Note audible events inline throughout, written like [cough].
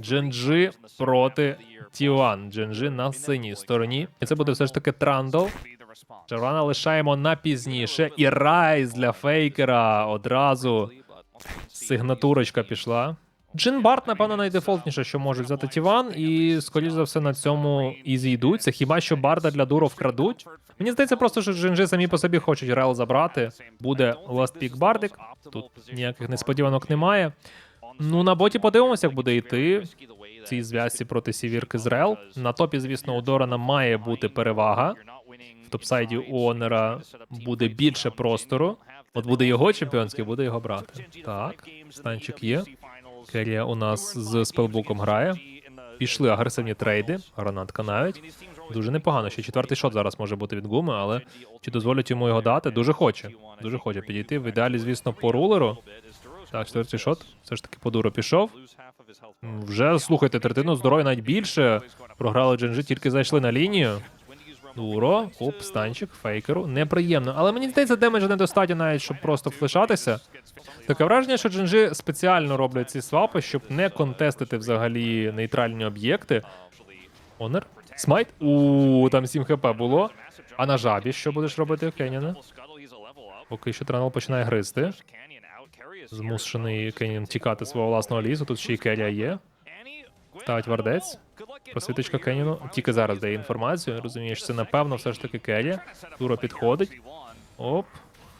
Джинджи проти Тіван. Джинджи на синій стороні. І це буде все ж таки Трандл. Джарвана лишаємо на пізніше. І райз для фейкера одразу. Сигнатурочка пішла. Джин Барт, напевно, найдефолтніше, що може взяти Тіван, і, скоріш за все, на цьому і зійдуться. Хіба що Барда для Дуро вкрадуть? Мені здається, просто що Джинджи самі по собі хочуть Рел забрати. Буде Pick Бардик. Тут ніяких несподіванок немає. Ну, на боті подивимося, як буде йти в цій зв'язці проти Сівірки з На топі, звісно, у Дорана має бути перевага. В топсайді у Онера буде більше простору. От буде його чемпіонський, буде його брати. Так, станчик є. Керія у нас з спелбуком грає. Пішли агресивні трейди, гранатка навіть. Дуже непогано. Ще четвертий шот зараз може бути від гуми, але чи дозволять йому його дати? Дуже хоче. Дуже хоче підійти. В ідеалі, звісно, по рулеру. Так, четвертий шот. Все ж таки по дуру пішов. Вже слухайте, третину здоров'я навіть більше. Програли Джинджи, тільки зайшли на лінію. Дуро, оп, станчик, фейкеру. Неприємно. Але мені здається, демеджа недостатньо навіть, щоб просто флешатися. Таке враження, що Джинджи спеціально роблять ці свапи, щоб не контестити взагалі нейтральні об'єкти. Онер. Смайт. У там 7 хп було. А на жабі що будеш робити, Кеніна? Поки що Транол починає гризти. Змушений Кенін тікати свого власного лісу. Тут ще й Керія є. Ставить вардець. Просвіточка Кеніну тільки зараз дає інформацію. Розумієш, це напевно все ж таки Керія. Дуро підходить. Оп.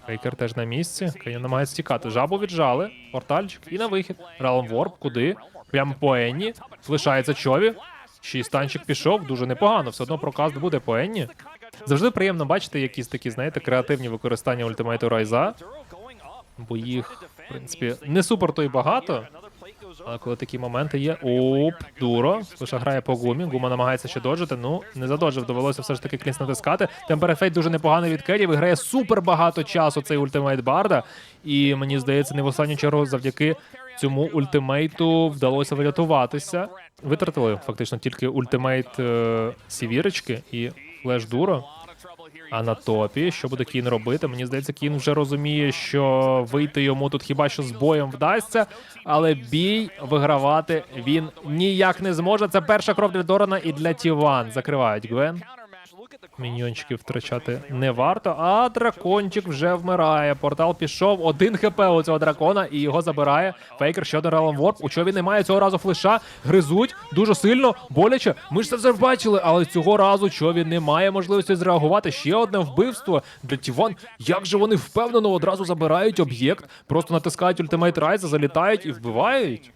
Фейкер теж на місці. Кенін намагається тікати. Жабу віджали. Портальчик і на вихід. Ралом Ворп. Куди? Прямо по Енні. Лишається Чові. Ще й станчик пішов. Дуже непогано. Все одно прокаст буде по Енні. Завжди приємно бачити якісь такі, знаєте, креативні використання ультимейту Райза. Бо їх, в принципі, не супер то й багато. Але коли такі моменти є. Оп, дуро. Лише грає по гумі. Гума намагається ще доджити. Ну, не задоджив. Довелося все ж таки клінс натискати. Темперефейт дуже непоганий від Керрі. Виграє супер багато часу цей ультимейт Барда. І мені здається, не в останню чергу завдяки цьому ультимейту вдалося врятуватися. Витратили фактично тільки ультимейт е, Сівірочки і флеш дуро. А на топі, що буде Кін робити? Мені здається, Кін вже розуміє, що вийти йому тут хіба що з боєм вдасться, але бій вигравати він ніяк не зможе. Це перша кров для Дорана і для Тіван. Закривають Гвен. Міньйончиків втрачати не варто, а дракончик вже вмирає. Портал пішов. Один хп у цього дракона і його забирає. Фейкер ще один Ралом Ворп. У чові немає цього разу флеша. Гризуть дуже сильно, боляче. Ми ж це все бачили, але цього разу чові не має можливості зреагувати. Ще одне вбивство для Тіван. Як же вони впевнено одразу забирають об'єкт, просто натискають ультимейт Райза, залітають і вбивають.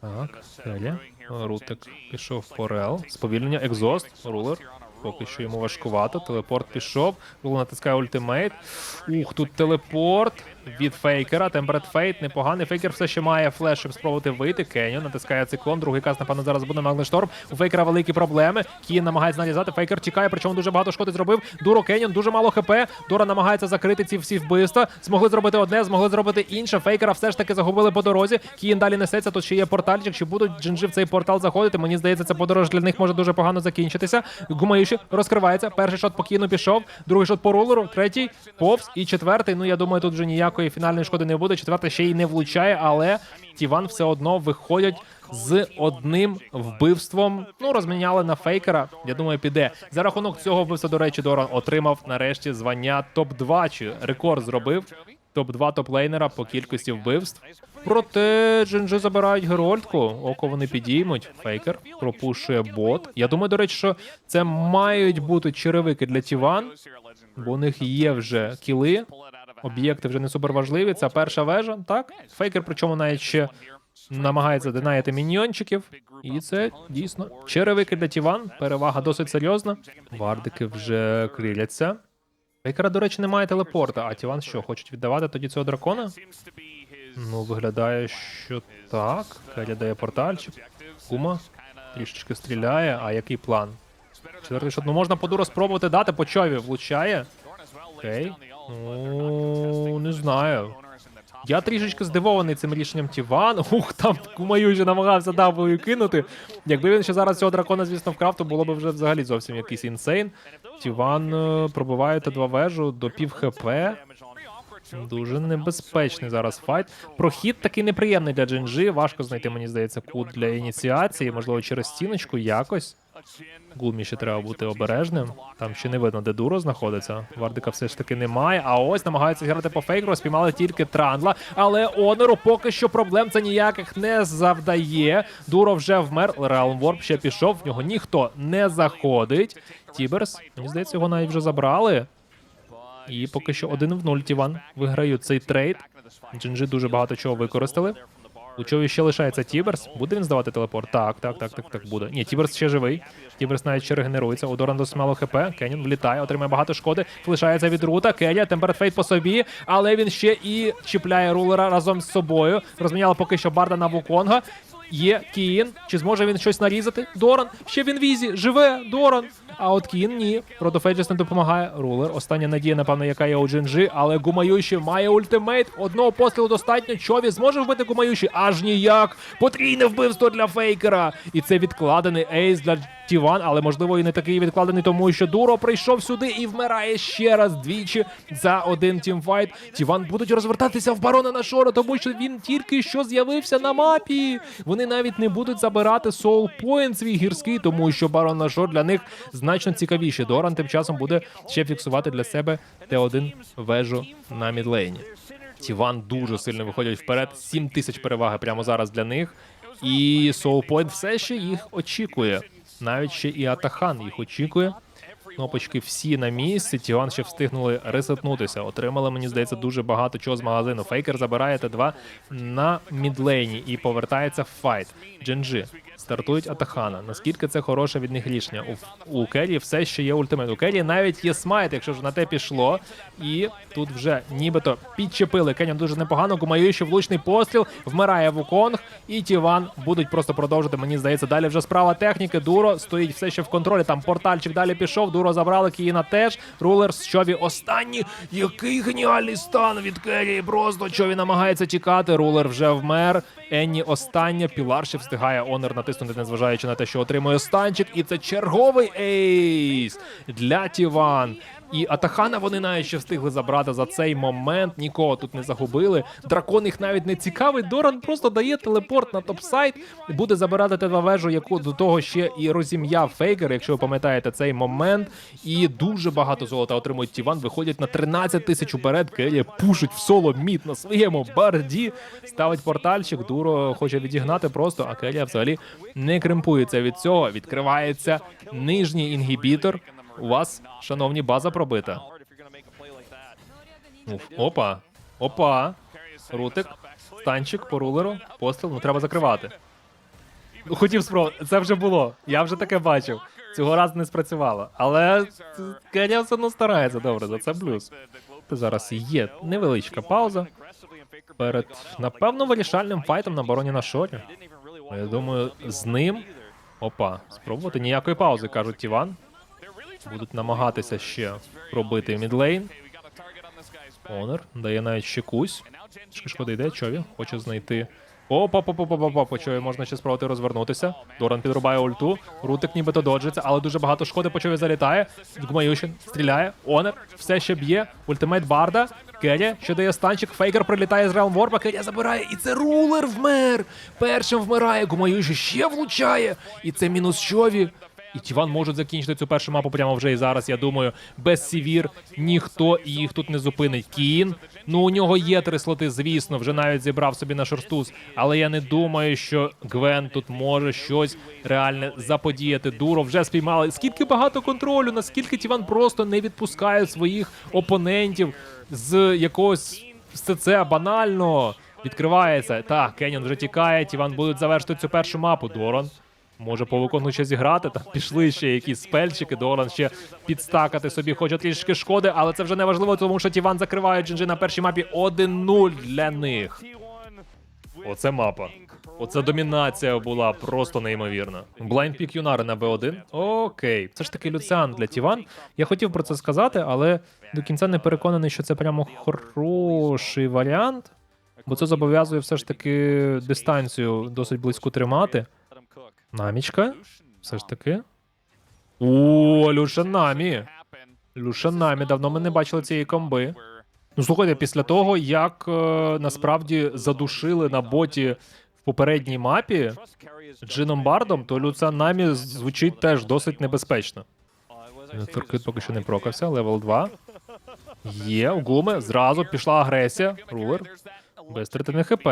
Так, далі. Рутик пішов по рел. Сповільнення, екзост, рулер. Поки що йому важкувато. Телепорт пішов. Рулер натискає ультимейт. Ух, тут телепорт від фейкера. Темперет фейт непоганий. Фейкер все ще має флеш, щоб спробувати вийти. Кеньо натискає циклон. Другий каз, напевно, зараз буде Магнешторм. У фейкера великі проблеми. Кін намагається нарізати. Фейкер тікає, причому дуже багато шкоди зробив. Дуро Кеньон, дуже мало хп. Дора намагається закрити ці всі вбивства. Змогли зробити одне, змогли зробити інше. Фейкера все ж таки загубили по дорозі. Кін далі несеться. Тут ще є портальчик. Чи будуть джинджи в цей портал заходити? Мені здається, ця подорож для них може дуже погано закінчитися. Гумаїші розкривається. Перший шот по кіну пішов, другий шот по рулеру, третій повз і четвертий. Ну я думаю, тут вже ніякої фінальної шкоди не буде. Четвертий ще й не влучає, але Тіван все одно виходять. З одним вбивством, ну розміняли на фейкера. Я думаю, піде за рахунок цього вбивства. До речі, Доран отримав нарешті звання топ 2 чи рекорд зробив. Топ 2 топ-лейнера по кількості вбивств. Проте Джинджи забирають Герольдку. Око вони підіймуть. Фейкер пропушує бот. Я думаю, до речі, що це мають бути черевики для Тіван, бо у них є вже кіли. Об'єкти вже не супер важливі. Це перша вежа. Так, фейкер, причому навіть ще намагається динаяти міньйончиків. І це дійсно черевики для Тіван. Перевага досить серйозна. Вардики вже криляться. Фейкера, до речі, немає телепорта. А Тіван що, хочуть віддавати тоді цього дракона? Ну, виглядає, що так. Керрі дає портальчик. Кума трішечки стріляє. А який план? Четвертий шот. Ну можна по дуру спробувати дати, по чові влучає. Окей. Ну, не знаю. Я трішечки здивований цим рішенням Тіван. Ух, там Кумаю вже намагався W кинути. Якби він ще зараз цього дракона, звісно, вкрав, то було б вже взагалі зовсім якийсь інсейн. Тіван е, пробиває Т2 вежу до пів хп. Дуже небезпечний зараз файт. Прохід такий неприємний для Джинджи. Важко знайти, мені здається, кут для ініціації, можливо, через стіночку якось. Гулмі ще треба бути обережним. Там ще не видно, де Дуро знаходиться. Вардика все ж таки немає. А ось намагаються грати по фейкеру, спіймали тільки Трандла. Але Онору поки що проблем це ніяких не завдає. Дуро вже вмер. Реалм Ворп ще пішов. В нього ніхто не заходить. Тіберс, мені здається, його навіть вже забрали. І поки що 1 в 0 Тіван виграють цей трейд. Джинджи дуже багато чого використали. Лучові ще лишається Тіберс. Буде він здавати телепорт? Так, так, так, так, так буде. Ні, Тіберс ще живий. Тіберс навіть ще регенерується. У Доран досить мало хп. Кенін влітає, отримає багато шкоди. Лишається від рута. Кеня, температфейт по собі, але він ще і чіпляє рулера разом з собою. Розміняли поки що Барда на Вуконга. Є Кіїн. Чи зможе він щось нарізати? Доран. Ще він візі. Живе Доран. А от Кін ні. Родофеджес не допомагає. Рулер. Остання надія, напевно, яка є у Джинджи, але Гумаюші має ультимейт. Одного пострілу достатньо. Чові зможе вбити Гумаюші? Аж ніяк. Потрійне вбивство для фейкера. І це відкладений ейс для Тіван, але можливо і не такий відкладений, тому що Дуро прийшов сюди і вмирає ще раз двічі за один тімфайт. Тіван будуть розвертатися в барона на шору, тому що він тільки що з'явився на мапі. Вони навіть не будуть забирати соул поінт свій гірський, тому що барон на шор для них значно цікавіше, Доран тим часом буде ще фіксувати для себе Т1 вежу на мідлейні. Тіван дуже сильно виходять вперед. 7 тисяч переваги прямо зараз для них. І Соупойнт все ще їх очікує. Навіть ще і Атахан їх очікує. Кнопочки всі на місці. Тіван ще встигнули ресетнутися. Отримали, мені здається, дуже багато чого з магазину. Фейкер забирає Т2 на мідлейні і повертається в файт. Дженджи стартують Атахана. Наскільки це хороше від них рішення? У, у Керрі все ще є ультимейт. У Керрі навіть є смайт, якщо ж на те пішло. І тут вже нібито підчепили. Кенyan дуже непогано. Гумаюючи влучний постріл. Вмирає Вуконг. І Тіван будуть просто продовжити. Мені здається, далі вже справа техніки. Дуро стоїть все ще в контролі. Там портальчик далі пішов. Дуро забрали Кіїна теж. Рулер з Чові останній. Який геніальний стан від Керрі. Просто Чові намагається тікати. Рулер вже вмер. Енні остання. Пілар ще встигає Онер натиснути, незважаючи на те, що отримує станчик. І це черговий ейс для Тіван. І Атахана вони навіть ще встигли забрати за цей момент. Нікого тут не загубили. Дракон їх навіть не цікавий. Доран просто дає телепорт на топ-сайт буде забирати Т2 вежу, яку до того ще і розім'яв Фейкер, якщо ви пам'ятаєте цей момент. І дуже багато золота отримують Тіван. Виходять на 13 тисяч уперед. Келі пушить в соло мід на своєму барді. Ставить портальчик. Дуро хоче відігнати просто, а Келія взагалі не кремпується від цього. Відкривається нижній інгібітор. У вас, шановні, база пробита. Уф, Опа. Опа. Рутик. Станчик по рулеру. Постріл. Ну треба закривати. Ну, Хотів спробувати. Це вже було. Я вже таке бачив. Цього разу не спрацювало. Але Кеня все одно старається. Добре, за це плюс. Зараз є невеличка пауза перед, напевно, вирішальним файтом на бароні на шорі. Я думаю, з ним. Опа, спробувати ніякої паузи, кажуть Тіван. Будуть намагатися ще пробити мідлейн. Онер дає навіть ще кусь. Шкода йде, Чові. Хоче знайти. Опа, по по по по Чові можна ще спробувати розвернутися. Доран підрубає ульту. Рутик нібито доджиться, але дуже багато шкоди по Чові залітає. Гумаюшин стріляє. Онер все ще б'є. Ультимейт Барда. Керрі, що дає станчик. Фейкер прилітає з Реалм Ворпа. Керрі забирає. І це рулер вмер. Першим вмирає. Гумаюші ще влучає. І це мінус Чові. І Тіван можуть закінчити цю першу мапу прямо вже і зараз. Я думаю, без Сівір ніхто їх тут не зупинить. Кін. Ну у нього є три слоти, звісно, вже навіть зібрав собі на шорстуз. Але я не думаю, що Гвен тут може щось реальне заподіяти. Дуро вже спіймали. Скільки багато контролю, наскільки Тіван просто не відпускає своїх опонентів з якогось СЦ банально. Відкривається. Так, Кенyon вже тікає. Тіван будуть завершити цю першу мапу. Дорон Може по викону ще зіграти, там пішли ще якісь спельчики, Доран ще підстакати собі хоче трішки шкоди, але це вже не важливо, тому що Тіван закриває Джинджи на першій мапі 1-0 для них. Оце мапа. Оце домінація була просто неймовірна. Pick Юнари на Б1. Окей. Це ж таки Люціан для Тіван. Я хотів про це сказати, але до кінця не переконаний, що це прямо хороший варіант, бо це зобов'язує все ж таки дистанцію досить близьку тримати. Намічка? Все ж таки. О, Люша Намі. Люша Намі. Давно ми не бачили цієї комби. Ну, слухайте, після того, як е, насправді задушили на боті в попередній мапі Джином Бардом, то Люцанамі звучить теж досить небезпечно. Туркит поки що не прокався, левел 2. Є, у Глуми зразу пішла агресія. Рулер. Без третини ХП.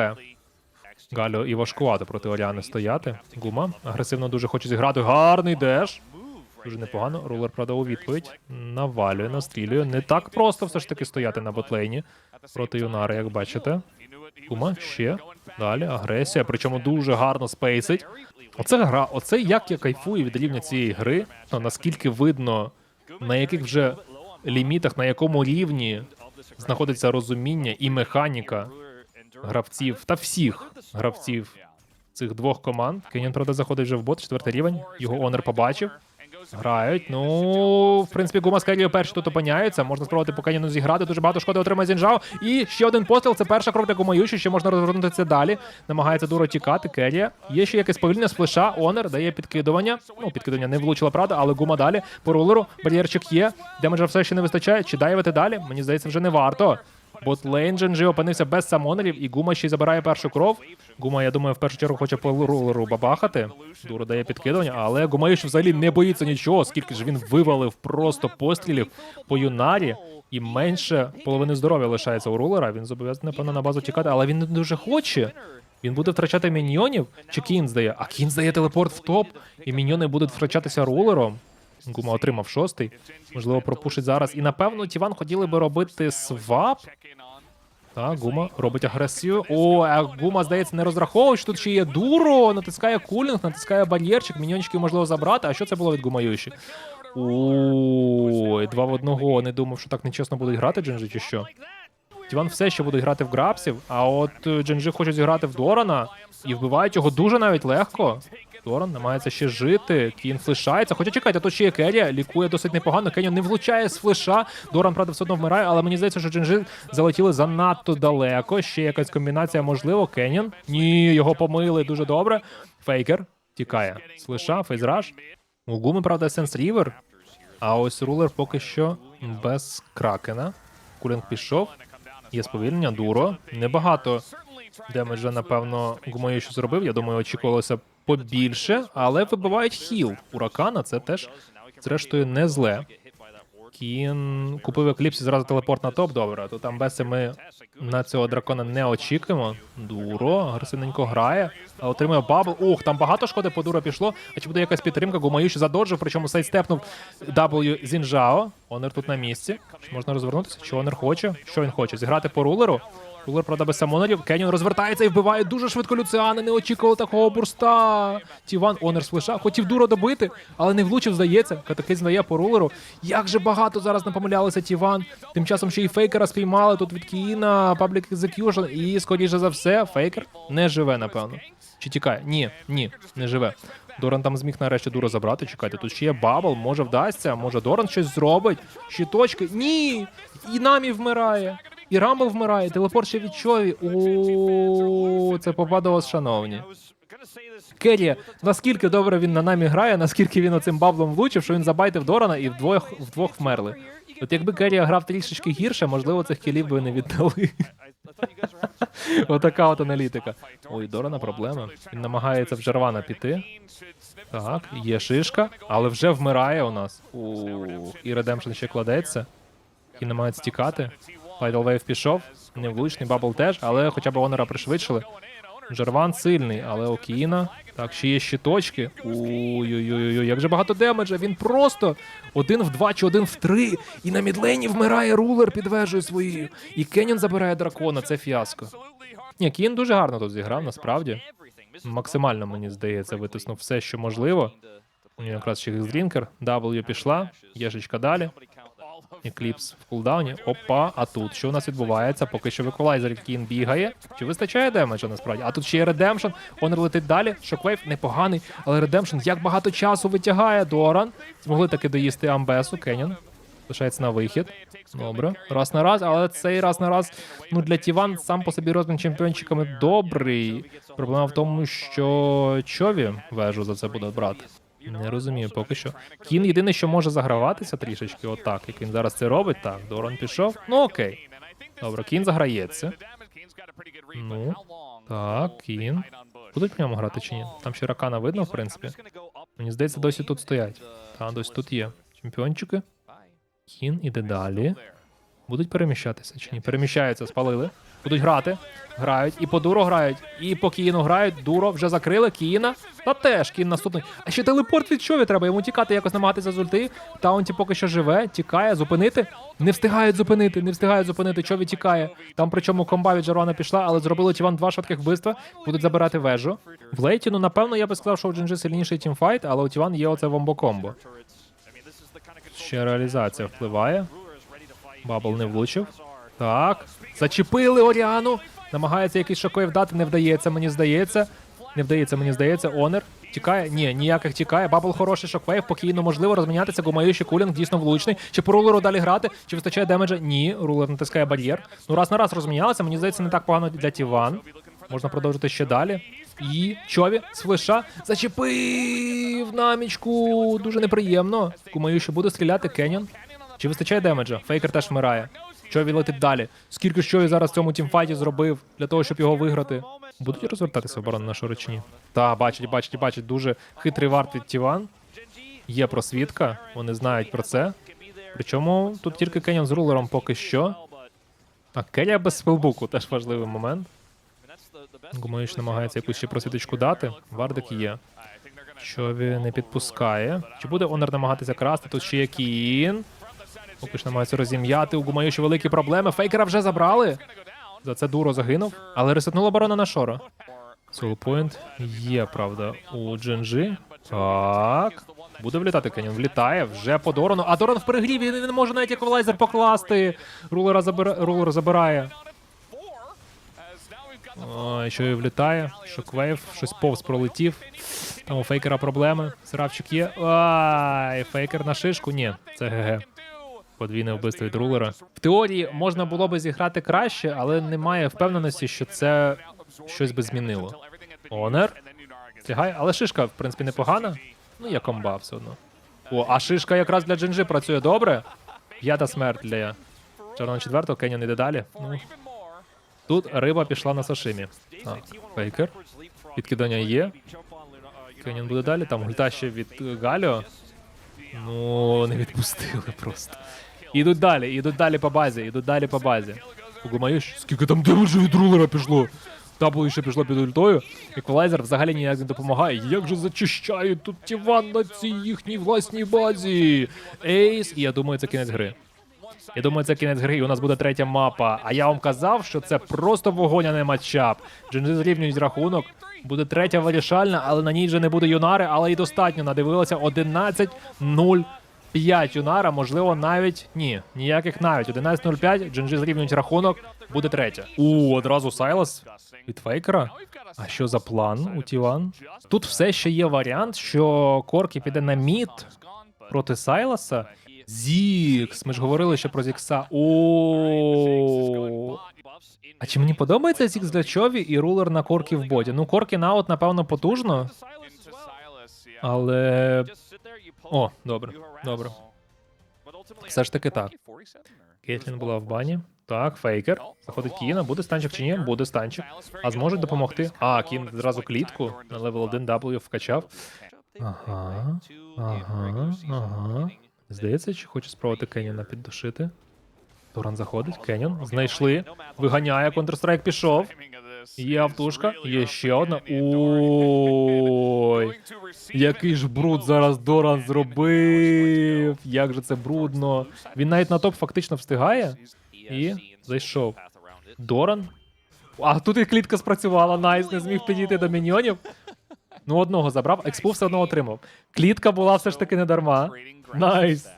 Галю і важкувато проти Оріани стояти. Гума агресивно дуже хоче зіграти. Гарний деш. Дуже непогано. Рулер, правда, у відповідь. Навалює, настрілює. Не так просто все ж таки стояти на ботлейні проти Юнари, як бачите. Гума ще. Далі агресія, причому дуже гарно спейсить. Оце гра, оце як я кайфую від рівня цієї гри. Ну, наскільки видно, на яких вже лімітах, на якому рівні знаходиться розуміння і механіка гравців та всіх гравців цих двох команд. Кенін, правда, заходить вже в бот, четвертий рівень. Його онер побачив. Грають. Ну, в принципі, Гума з Келією перші тут опиняються. Можна спробувати по Кеніну зіграти. Дуже багато шкоди отримає Зінжао. І ще один постріл. Це перша кров для Гумаюші. Ще можна розвернутися далі. Намагається дуро тікати. Келія. Є ще якесь повільне з флеша. Онер дає підкидування. Ну, підкидування не влучила, правда, але Гума далі. По рулеру. Бар'єрчик є. Демеджа все ще не вистачає. Чи дайвити далі? Мені здається, вже не варто. Ботлейн Дженджи опинився без самонерів, і Гума ще й забирає першу кров. Гума, я думаю, в першу чергу хоче по рулеру бабахати. Дуро дає підкидування, але Гумаїш взагалі не боїться нічого, скільки ж він вивалив просто пострілів по юнарі. І менше половини здоров'я лишається у рулера. Він зобов'язаний, напевно, на базу тікати, але він не дуже хоче. Він буде втрачати міньйонів, чи Кін здає? А Кін здає телепорт в топ, і міньйони будуть втрачатися рулером. Гума отримав шостий. Можливо, пропушить зараз. І напевно Тіван хотіли би робити свап. Так, Гума робить агресію. О, а Гума, здається, не розраховує, що тут ще є дуро. Натискає кулінг, натискає бар'єрчик, міньйончиків можливо забрати. А що це було від Гумаюші? Ой, два в одного. Не думав, що так нечесно будуть грати Джинджи, чи що? Тіван все ще буде грати в грабсів, а от е, Джинджи хоче зіграти в Дорана і вбивають його дуже навіть легко. Доран намагається ще жити. Кін флешається. Хоча чекайте, тут ще є Керія, лікує досить непогано. Кенyon не влучає з флеша. Доран, правда, все одно вмирає, але мені здається, що Джинджи залетіли занадто далеко. Ще якась комбінація, можливо. Кенyon. Ні, його помили дуже добре. Фейкер тікає. З флеша, фейзраж. У Гуми, правда, Сенс Рівер. А ось рулер поки що без кракена. Кулінг пішов. Є сповільнення, дуро. Небагато демеджа, напевно, гумою що зробив. Я думаю, очікувалося побільше, але вибивають хіл. Уракана це теж, зрештою, не зле. Кін купив екліпсі зразу телепорт на топ. Добре, то там Беси ми на цього дракона не очікуємо. Дуро агресивненько грає, отримує бабл. Ух, там багато шкоди по дуро пішло. А чи буде якась підтримка? Гумаюші задоджив, причому сайдстепнув W Зінжао. Онер тут на місці. Чи можна розвернутися? Чи Онер хоче? Що він хоче? Зіграти по рулеру? Рулер правда без самонерів. Кенyon розвертається і вбиває дуже швидко Люціани. Не очікував такого бурста. Тіван Онер з флеша. Хотів дуро добити, але не влучив, здається. Катаклізм дає по рулеру. Як же багато зараз не помилялися Тіван. Тим часом ще й фейкера спіймали тут від Кіна, Public Execution. І, скоріше за все, фейкер не живе, напевно. Чи тікає? Ні, ні, не живе. Доран там зміг нарешті дуро забрати. Чекайте, тут ще є бабл, може вдасться, може Доран щось зробить. Щиточки. Ні! І намі вмирає. І Рамбл вмирає, телепорт ще від Чові. О, це попадало шановні. Керрі, наскільки добре він на намі грає, наскільки він оцим баблом влучив, що він забайтив Дорана і вдвох вдвох вмерли. От якби Керрі грав трішечки гірше, можливо, цих кілів би не віддали. [laughs] Отака от аналітика. Ой, Дорана проблема. Він намагається в Жарвана піти. Так, є шишка, але вже вмирає у нас. У і Редемпшн ще кладеться. І намагається тікати. Wave пішов. Невлучний бабл теж, але хоча б Онора пришвидшили. Джарван сильний, але Окіна. Так, ще є щиточки. Ой-ой-ой, як же багато демеджа. Він просто один в два чи один в три. І на мідлейні вмирає рулер під вежею своєю. І Кенyon забирає дракона. Це фіаско. Ні, Кін дуже гарно тут зіграв, насправді. Максимально, мені здається, витиснув все, що можливо. У нього якраз ще Дрінкер. W пішла, Єшечка далі. Екліпс в кулдауні. Опа, а тут що у нас відбувається? Поки що виколайзер Кін бігає. Чи вистачає демеджа насправді? А тут ще є редемшн. Онер летить далі. Шоквейв непоганий, але редемшн як багато часу витягає. Доран. Змогли таки доїсти Амбесу. Кенyon. Лишається на вихід. Добре. Раз на раз, але цей раз на раз. Ну для Тіван сам по собі розмін чемпіончиками добрий. Проблема в тому, що Чові вежу за це буде брати. Не розумію поки що. Кін єдине, що може заграватися трішечки, отак, як він зараз це робить. Так, Доран пішов. Ну окей. Добре, Кін заграється. Ну, так, Кін. Будуть по ньому грати чи ні? Там ще ракана видно, в принципі. Мені здається, досі тут стоять. Та, досі тут є. Чемпіончики. Кін іде далі. Будуть переміщатися чи ні? Переміщаються, спалили. Будуть грати. Грають. І по дуру грають, і по Кіну грають. Дуро вже закрили. Кіна. Та теж кін наступний. А ще телепорт від чові треба. Йому тікати, якось намагатися з ульти. Таунті поки що живе, тікає, зупинити. Не встигають зупинити, не встигають зупинити. Чові тікає. Там причому комба від Жарона пішла, але зробили Тіван два швидких вбивства. Будуть забирати вежу. В лейті, ну напевно, я би сказав, що у Джинджи сильніший тімфайт, але у Тіван є оце вомбо-комбо. Ще реалізація впливає. Бабл не влучив. Так. Зачепили Оріану. Намагається якийсь шокоїв дати, не вдається, мені здається. Не вдається, мені здається. Онер. Тікає? Ні, ніяких тікає. Бабл хороший шоквейв, покійно можливо розмінятися. Гумаючий кулінг дійсно влучний. Чи по рулеру далі грати? Чи вистачає демеджа? Ні, рулер натискає бар'єр. Ну раз на раз розмінялися. Мені здається, не так погано для Тіван. Можна продовжити ще далі. І Чові з флеша зачепив намічку. Дуже неприємно. Гумаючий буде стріляти Кенyon. Чи вистачає демеджа? Фейкер теж вмирає. Чові летить далі. Скільки ж Чові зараз в цьому тімфайті зробив для того, щоб його виграти? Будуть розвертатися оборони на шору? Та, бачить, бачить, бачить. Дуже хитрий варт від Тіван. Є просвітка, вони знають про це. Причому тут тільки Кенyon з рулером поки що. А Келя без спелбуку теж важливий момент. Гумаїч намагається якусь ще просвіточку дати. Вардик є. Чові не підпускає. Чи буде Онер намагатися красти? Тут ще є Кін. Поки ж намагається розім'яти. У Гумаючі великі проблеми. Фейкера вже забрали. За це дуро загинув. Але ресетнула барона на шоро. Солпойнт є, правда, у Джинджі. Так. Буде влітати Кенін. Влітає вже по Дорану. А Доран в перегріві він не може навіть еквалайзер покласти. Рулера забира... Рулер забирає. Ой, що і влітає. Шоквейв, щось повз пролетів. Там у фейкера проблеми. Сравчик є. Ай, фейкер на шишку. Ні, це ГГ. Подвійне вбивство від рулера. В теорії можна було би зіграти краще, але немає впевненості, що це щось би змінило. Онер. Тягає, але шишка, в принципі, непогана. Ну, є комба все одно. О, а шишка якраз для Джинджи працює добре. П'ята смерть для Чорного четвертого, Кенyon іде далі. Ну, тут риба пішла на сашимі. Так, фейкер. Підкидання є. Кенyon буде далі. Там гульта ще від Галіо. Ну, не відпустили просто. Ідуть далі, ідуть далі по базі, ідуть далі по базі. Гумаєш, скільки там демеджу від рулера пішло. Табло ще пішло під ультою. Еквалайзер взагалі ніяк не допомагає. Як же зачищають тут Тіван на цій їхній власній базі. Ейс, і я думаю, це кінець гри. Я думаю, це кінець гри, і у нас буде третя мапа. А я вам казав, що це просто вогонь, а не матчап. Джинджи зрівнюють рахунок. Буде третя вирішальна, але на ній вже не буде юнари, але і достатньо. Надивилися 11-0. 5 юнара, можливо, навіть ні, ніяких навіть. 11.05, Джинджи зрівнюють рахунок, буде третя. У, одразу Сайлас від фейкера. А що за план у Тіван? Тут все ще є варіант, що Коркі піде на мід проти Сайласа. Зікс. Ми ж говорили ще про Зікса. О. А чи мені подобається Зікс для Чові і рулер на Коркі в боді? Ну, Коркі наут, напевно, потужно, але. О, добре, добре. Все ж таки так. Кейтлін була в бані. Так, фейкер. Заходить Кіна. Буде станчик чи ні? Буде станчик. А зможуть допомогти? А, Кін зразу клітку на левел 1 W вкачав. Ага, ага, ага. Здається, чи хоче спробувати Кеніона піддушити. Туран заходить, Кенyon. Знайшли. Виганяє, Counter-Strike пішов. Є автушка, є ще одна. Ой. Який ж бруд зараз Доран зробив. Як же це брудно. Він навіть на топ фактично встигає. І зайшов. Доран. А тут і клітка спрацювала. Найс не зміг підійти до міньйонів. Ну, одного забрав, експу все одно отримав. Клітка була все ж таки не дарма. Найс.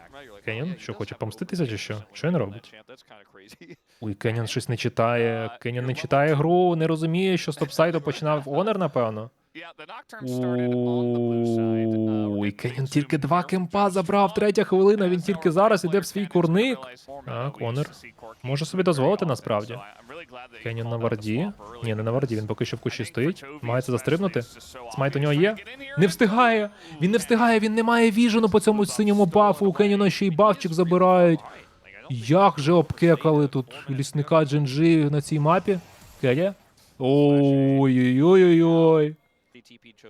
Кенyon, що хоче помститися чи що? Що він робить? Ой, Кенян щось не читає. [laughs] Кенян не читає гру, не розуміє, що Стоп топсайду починав Онер, напевно. Ой, Кенyon тільки два кемпа забрав, третя хвилина, він тільки зараз іде в свій курник. Так, Онер. Може собі дозволити насправді. Кенyon на варді. Ні, не на варді, він поки що в кущі стоїть. Мається застрибнути. Смайт у нього є. Не встигає! Він не встигає, він не має віжену по цьому синьому бафу. У Кеньона ще й бафчик забирають. Як же обкекали тут лісника Джинджи на цій мапі? Керія? Ой-ой-ой-ой.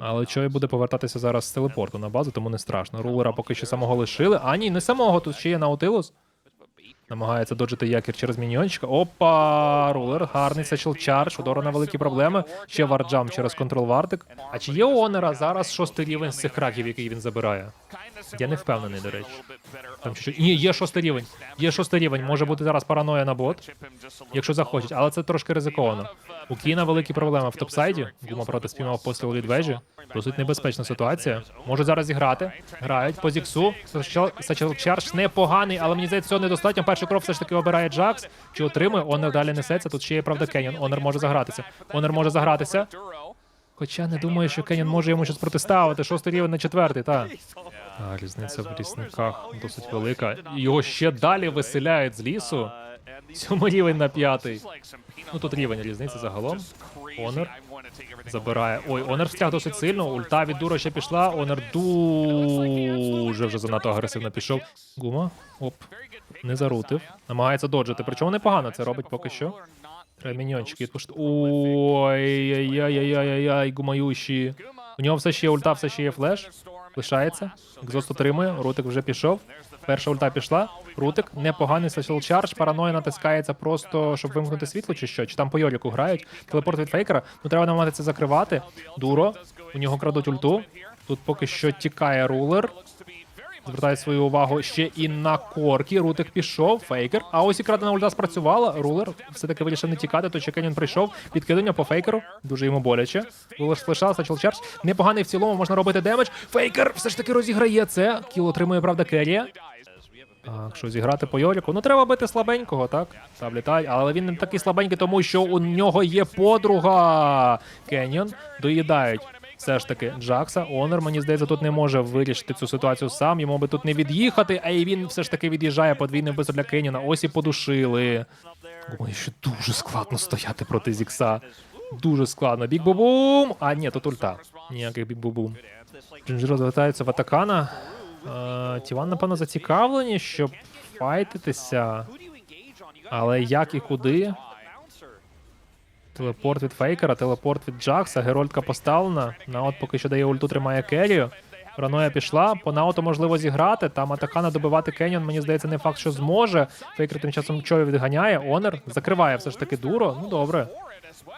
Але Чой буде повертатися зараз з телепорту на базу, тому не страшно. Рулера поки що самого лишили. А ні, не самого, тут ще є Наутилус. Намагається доджити якір через міньйончика. Опа! Рулер, гарний сечел чардж. У Дорана великі проблеми. Ще варджам через контрол вартик. А чи є у Онера зараз шостий рівень з цих краків, який він забирає? Я не впевнений, до речі. Там чуть-чуть. Ні, є шостий рівень. Є шостий рівень. Може бути зараз параноя на бот, якщо захочуть, але це трошки ризиковано. У Кіна великі проблеми в топсайді. Гума проти спіймав постріл від вежі. Досить небезпечна ситуація. Можуть зараз зіграти. Грають по зіксу. Сачел Чардж непоганий, але мені здається, цього недостатньо. Перший крок все ж таки обирає Джакс. Чи отримує? Онер далі несеться. Тут ще є правда Кенyon. Онер може загратися. Онер може загратися. Хоча не думаю, що Кенyon може йому щось протиставити. Шостий рівень на четвертий, так. А, різниця в лісниках досить велика. Його ще далі виселяють з лісу. Сьомий рівень на п'ятий. Ну тут рівень різниці загалом. Онер забирає. Ой, Онер встяг досить сильно. Ульта від дура ще пішла. Онер дуже вже занадто агресивно пішов. Гума. Оп. Не зарутив. Намагається доджити. Причому непогано це робить поки що. Треба міньончики відпушити. Ой-яй-яй-яй-яй, гумаючі. У нього все ще є ульта, все ще є флеш. Лишається. Екзост отримує. Рутик вже пішов. Перша ульта пішла. Рутик, непоганий сесіл чардж. Параноя натискається просто, щоб вимкнути світло, чи що? Чи там по Йоліку грають. Телепорт від фейкера. Ну треба намагатися закривати. Дуро. У нього крадуть ульту. Тут поки що тікає рулер. Звертає свою увагу ще і на корки. Рутик пішов, фейкер. А ось і крадена ульта спрацювала. Рулер все-таки вирішив не тікати, то Чекенін прийшов. Підкидання по фейкеру. Дуже йому боляче. Рулер сплешав, сачел чардж. Непоганий в цілому, можна робити демедж. Фейкер все ж таки розіграє це. Кіл отримує, правда, керія. Так, що зіграти по Йоліку? Ну треба бити слабенького, так? Там літають, але він не такий слабенький, тому що у нього є подруга. Кеньон доїдають. Все ж таки, Джакса, Онер, мені здається, тут не може вирішити цю ситуацію сам. Йому би тут не від'їхати, а і він все ж таки від'їжджає подвійне вбивство для Кеніона. Ось і подушили. Думаю, що дуже складно стояти проти Зікса. Дуже складно. Бік-бубум! А, ні, тут ульта. Ніяких бік-бубум. Джинджиро звертається в Атакана. Е, Тіван, напевно, зацікавлені, щоб файтитися. Але як і куди? Телепорт від Фейкера, телепорт від Джакса, Герольдка поставлена. Наот поки що дає ульту, тримає Керію. Раноя пішла. По науту можливо зіграти. Там Атакана добивати Кенyon, мені здається, не факт, що зможе. Фейкер тим часом Чою відганяє. Онер закриває все ж таки дуро. Ну добре.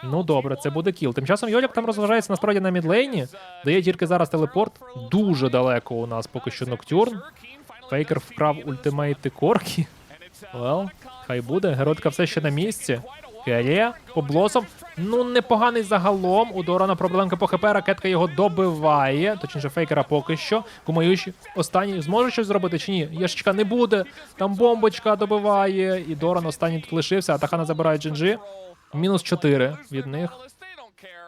Ну добре, це буде кіл. Тим часом Йолік там розважається насправді на мідлейні. Дає тільки зараз телепорт. Дуже далеко у нас поки що Ноктюрн. Фейкер вкрав ультимейти Коркі. Well, хай буде. Геродка все ще на місці. Керія по блосом. Ну, непоганий загалом. У Дорана проблемка по ХП. Ракетка його добиває. Точніше, фейкера поки що. Кумаючі останній зможе щось зробити чи ні? Єшечка не буде. Там бомбочка добиває. І Доран останній тут лишився. Атахана забирає Джинджі. Мінус 4 від них.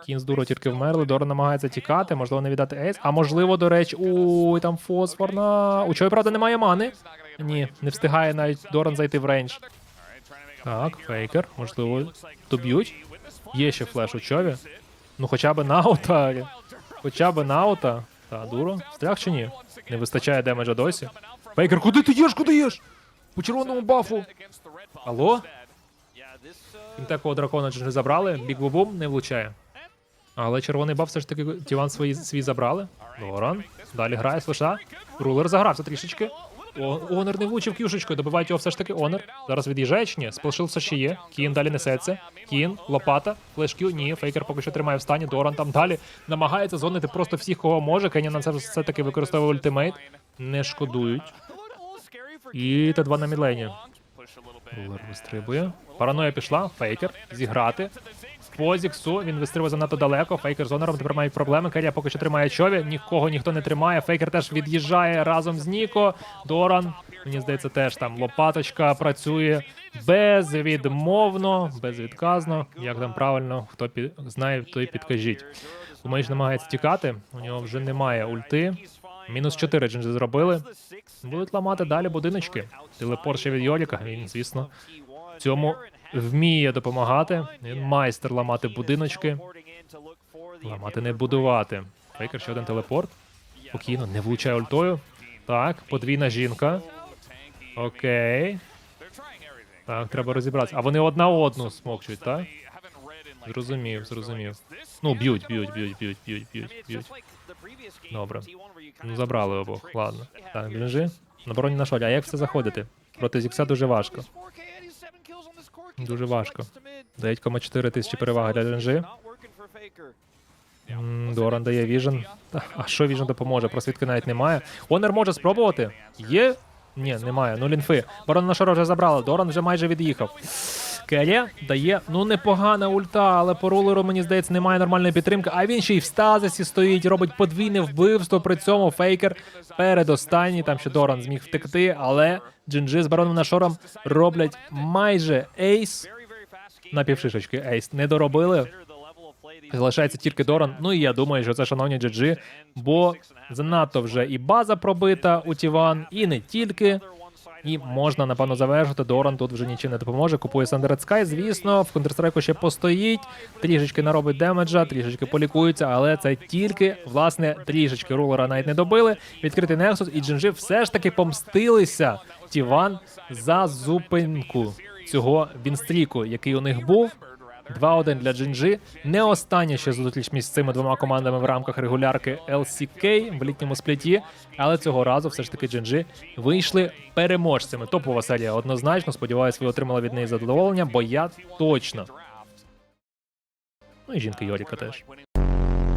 Кін з дуро тільки вмерли. Доран намагається тікати, можливо, не віддати ейс. А можливо, до речі, ой, там фосфорна. У чого, правда, немає мани. Ні, не встигає навіть Доран зайти в рейндж. Так, фейкер, можливо, доб'ють. Є ще флеш у чові. Ну хоча б наута. Хоча б наута. Та, дуро. Стрях чи ні? Не вистачає демеджа досі. Фейкер, куди ти їш? Куди їш? По червоному бафу. Алло? Інтекового дракона чи не забрали? Біг бубум не влучає. Але червоний баф все ж таки Тіван свої, свій забрали. Доран. Далі грає слиша. Рулер загрався трішечки. О, Онер не влучив кюшечкою, добивають його все ж таки Онер. Зараз від'їжджає чи ні? Сплешил все ще є. Кін далі несеться. Кін, лопата, флешкю. Ні, фейкер поки що тримає в стані. Доран там далі намагається зонити просто всіх, кого може. Кенні на це все таки використовує ультимейт. Не шкодують. І Т2 на мідлейні. Рулер вистрибує. Параноя пішла. Фейкер. Зіграти. По Зіксу він вистрибує занадто далеко. Фейкер з Онором тепер мають проблеми. Керія поки що тримає чові. Нікого ніхто не тримає. Фейкер теж від'їжджає разом з Ніко. Доран. Мені здається, теж там лопаточка працює безвідмовно, безвідказно. Як там правильно, хто під... знає, той підкажіть. Умейш намагається тікати. У нього вже немає ульти. Мінус 4 джинджи зробили. Будуть ламати далі будиночки. Телепорт ще від Йоліка. Він, звісно, в цьому вміє допомагати. Він майстер ламати будиночки. Ламати не будувати. Фейкер ще один телепорт. Спокійно, не влучає ультою. Так, подвійна жінка. Окей. Так, треба розібратися. А вони одна одну смокчуть, так? Зрозумів, зрозумів. Ну, б'ють, б'ють, б'ють, б'ють, б'ють, б'ють, б'ють. Добре. Ну, забрали обох, ладно. Так, біжи. На броні на шоді. А як все заходити? Проти Зікса дуже важко. Дуже важко. 9,4 тисячі переваги для Денжи. Доран дає віжен. А що віжен допоможе? Просвідки навіть немає. Онер може спробувати? Є? Ні, немає. Ну лінфи. Барон на шаро вже забрали. Доран вже майже від'їхав. Келі дає ну непогана ульта, але по рулеру, мені здається, немає нормальної підтримки. А він ще й в стазисі стоїть, робить подвійне вбивство. При цьому фейкер передостанній. Там ще Доран зміг втекти, але Джинджи з бароном на шором роблять майже ейс. На півшишечки ейс не доробили. Залишається тільки Доран. Ну і я думаю, що це шановні GG, бо занадто вже і база пробита у Тіван, і не тільки. І можна, напевно, завершити. Доран тут вже нічим не допоможе. Купує Sundered Скай. звісно, в Counter-Strike ще постоїть, трішечки наробить демеджа, трішечки полікується, але це тільки, власне, трішечки рулера навіть не добили. Відкритий Нексус і Джинжи все ж таки помстилися Тіван за зупинку цього вінстріку, який у них був. 2-1 для Джинджі. Не остання ще зустріч між цими двома командами в рамках регулярки LCK в літньому спліті. Але цього разу все ж таки Джинджі вийшли переможцями. Топова серія однозначно. Сподіваюсь, ви отримали від неї задоволення, бо я точно. Ну і жінки Йоріка теж.